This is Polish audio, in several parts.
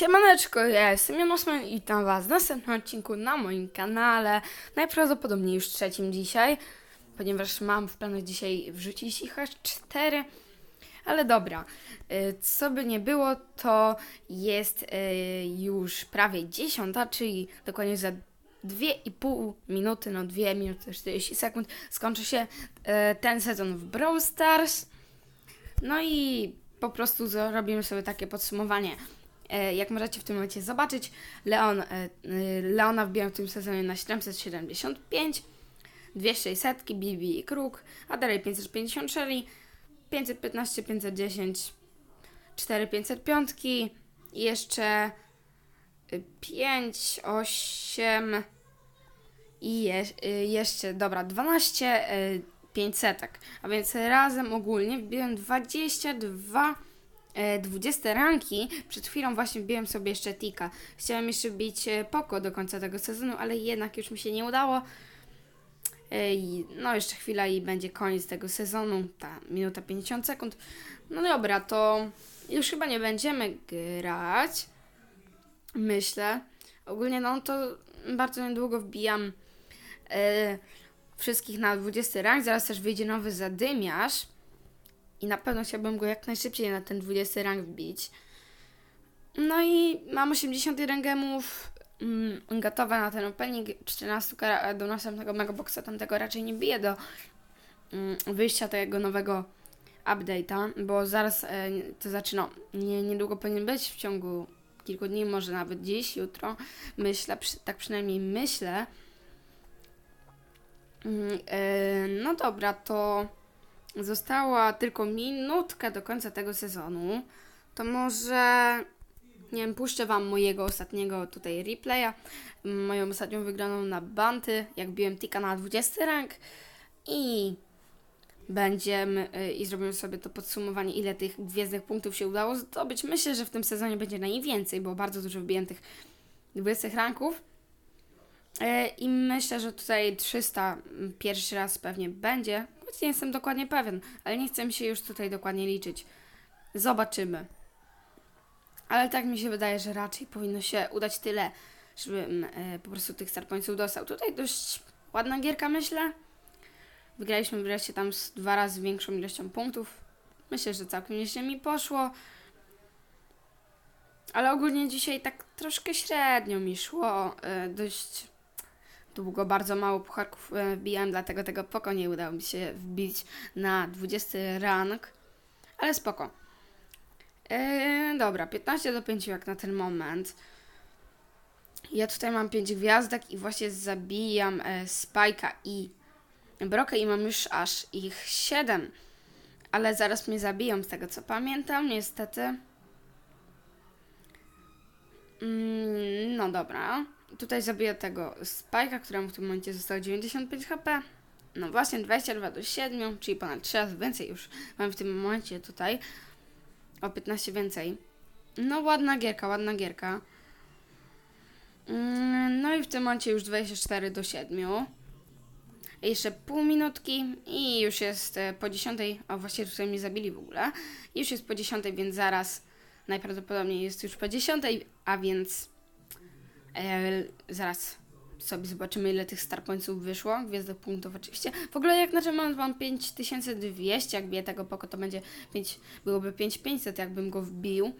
Siemaneczko, ja jestem Jan Osman i witam was w następnym odcinku na moim kanale. Najprawdopodobniej już trzecim dzisiaj, ponieważ mam w planach dzisiaj wrzucić ich aż cztery. Ale dobra, y, co by nie było, to jest y, już prawie dziesiąta, czyli dokładnie za 2,5 minuty, no 2 minuty 40 sekund skończy się y, ten sezon w Brawl Stars. No i po prostu zrobimy sobie takie podsumowanie. E, Jak możecie w tym momencie zobaczyć, Leon, e, e, Leona wbiłem w tym sezonie na 775, 2600, Bibi i Kruk, a dalej 550 Shelly, 515, 510, 4505 i jeszcze 5, 8 i je, jeszcze, dobra, 12 y, 500, a więc razem ogólnie wbiłem 22 e, 20 ranki. Przed chwilą właśnie wbiłem sobie jeszcze Tika. Chciałem jeszcze bić e, Poko do końca tego sezonu, ale jednak już mi się nie udało. E, No, jeszcze chwila i będzie koniec tego sezonu. Ta minuta 50 sekund. No dobra, to już chyba nie będziemy grać. Myślę. Ogólnie, no to bardzo niedługo wbijam e, wszystkich na 20 rank. Zaraz też wyjdzie nowy zadymiarz. I na pewno chciałbym go jak najszybciej na ten 20 rank wbić. No i mam 81 gemów mm, gotowe na ten opening. 14 kara- do następnego megaboxa tamtego raczej nie biję do mm, wyjścia tego nowego update'a, bo zaraz e, to zaczyna. Nie, niedługo powinien być w ciągu kilku dni, może nawet dziś, jutro. Myślę, przy, tak przynajmniej myślę. Mm, e, No dobra, to została tylko minutka do końca tego sezonu. To może, nie wiem, puszczę Wam mojego ostatniego tutaj replaya, moją ostatnią wygraną na Banty, jak biłem Tika na 20 rank i będziemy y, i zrobimy sobie to podsumowanie, ile tych gwiezdnych punktów się udało zdobyć. Myślę, że w tym sezonie będzie najwięcej, bo bardzo dużo wbiłem tych 20 ranków. E, I myślę, że tutaj 300 pierwszy raz pewnie będzie. Choć nie jestem dokładnie pewien, ale nie chcę mi się już tutaj dokładnie liczyć. Zobaczymy. Ale tak mi się wydaje, że raczej powinno się udać tyle, żebym e, po prostu tych star pointsów dostał. Tutaj dość ładna gierka, myślę. Wygraliśmy wreszcie tam z dwa razy większą ilością punktów. Myślę, że całkiem nieźle mi poszło. Ale ogólnie dzisiaj tak troszkę średnio mi szło. E, dość długo, bardzo mało pucharków e, wbijałem, dlatego tego poko nie udało mi się wbić na 20 rank. Ale spoko. E, dobra, 15 do 5 jak na ten moment. Ja tutaj mam 5 gwiazdek i właśnie zabijam e, Spike'a i Brokę i mam już aż ich 7. Ale zaraz mnie zabiją z tego co pamiętam, niestety. Mm, no dobra. Tutaj zabiję tego Spike'a, któremu w tym momencie zostało 95 HP. No właśnie, 22 do 7, czyli ponad 3 razy więcej już mam w tym momencie tutaj. O 15 więcej. No ładna gierka, ładna gierka. Mm, No i w tym momencie już 24 do 7. Jeszcze pół minutki i już jest e, po 10. A właściwie tutaj mnie zabili w ogóle. Już jest po 10, więc zaraz najprawdopodobniej jest już po 10, a więc e, zaraz sobie zobaczymy ile tych star pointsów wyszło. Gwiazdek punktów oczywiście. W ogóle jak na czym mam, mam 5200, jak biję tego poko to będzie 5, byłoby 5500 jakbym go wbił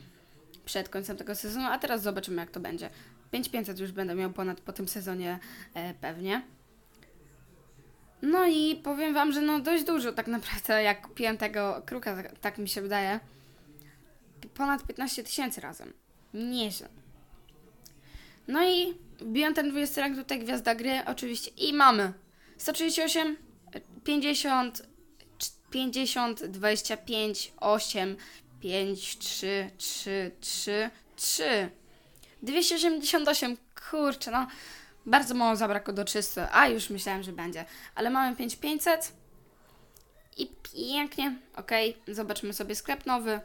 przed końcem tego sezonu, a teraz zobaczymy jak to będzie. 5500 już będę miał ponad po tym sezonie e, pewnie. No i powiem wam, że no dość dużo tak naprawdę, jak kupiłem tego kruka, tak, tak mi się wydaje. Ponad 15 tysięcy razem. Nieźle. No i wbiłem ten 20 rank tutaj gwiazda gry oczywiście i mamy 138, 50, 50, 25, 8, 5, 3, 3, 3, 3. 288, kurczę, no bardzo mało zabrakło do 300, a już myślałem, że będzie. Ale mamy 5500 i pięknie, ok, zobaczymy sobie sklep nowy,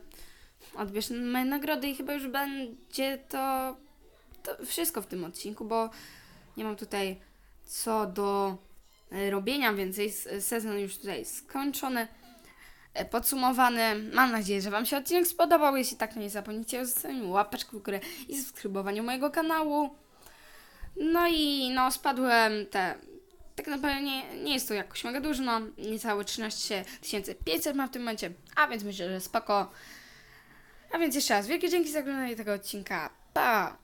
odbierzmy nagrody i chyba już będzie to, to wszystko w tym odcinku, bo nie mam tutaj co do e, robienia więcej, S- sezon już tutaj skończony. e, podsumowany. Mam nadzieję, że Wam się odcinek spodobał. Jeśli tak, to nie zapomnijcie o zostawieniu łapeczki w górę i subskrybowaniu mojego kanału. No i no, spadłem te. Tak naprawdę nie, nie jest to jakoś mega dużo, no niecałe 13 500 mam w tym momencie, a więc myślę, że spoko. A więc jeszcze raz wielkie dzięki za oglądanie tego odcinka. Pa!